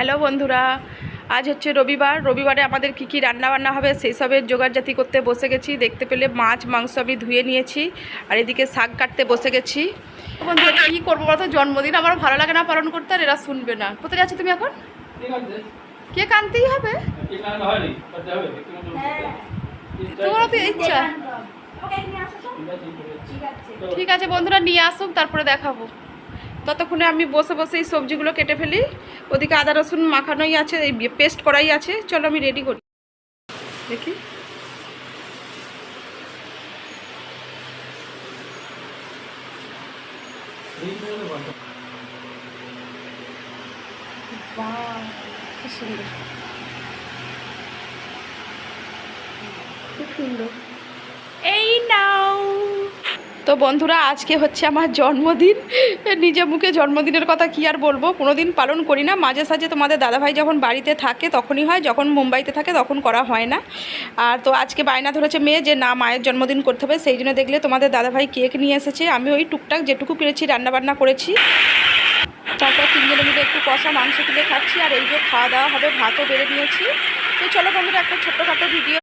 Hello বন্ধুরা আজ হচ্ছে রবিবার। রবিবারে আমাদের কি কি রান্না বান্না হবে সেই সবের জোগাড়জাতি করতে বসে গেছি। দেখতে পেলে মাছ মাংস আমি ধুয়ে নিয়েছি আর এদিকে শাক কাটতে বসে গেছি। বন্ধুরা কী করব বলতো জন্মদিন আমার ভালো লাগে না পালন করতে আর এরা শুনবে না। কোথায় আছো তুমি এখন? কে কানতেই হবে? তোমারও তো ইচ্ছা। ঠিক আছে বন্ধুরা নিয়ে আসুক তারপরে দেখাবো। ততক্ষণে আমি বসে বসে এই সবজিগুলো কেটে ফেলি। ওদিকে আদা রসুন মাখানোই আছে এই পেস্ট করাই আছে। চলো আমি রেডি করি। দেখি। সুন্দর। খুব সুন্দর। এই নাও। তো বন্ধুরা, আজকে হচ্ছে আমার জন্মদিন। নিজে মুখে জন্মদিনের কথা কি আর বলব? কোনো দিন পালন করি না। মাঝে সাঝে তোমাদের দাদাভাই যখন বাড়িতে থাকে, তখনই হয়। যখন মুম্বাইতে থাকে, তখন করা হয় না। আর তো আজকে বায়না ধরেছে মেয়ে যে, না, মায়ের জন্মদিন করতে হবে। সেই জন্য দেখলে তোমাদের দাদাভাই কেক নিয়ে এসেছে। আমি ওই টুকটাক যেটুকু পেরেছি, রান্নাবান্না করেছি। তারপর তিনজনে মিলে একটু কষা মাংস তুলে খাচ্ছি। আর এই যে খাওয়া দাওয়া হবে, ভাতও বেড়ে নিয়েছি। তো চলো বন্ধুরা, একটা ছোট্টখাটো ভিডিও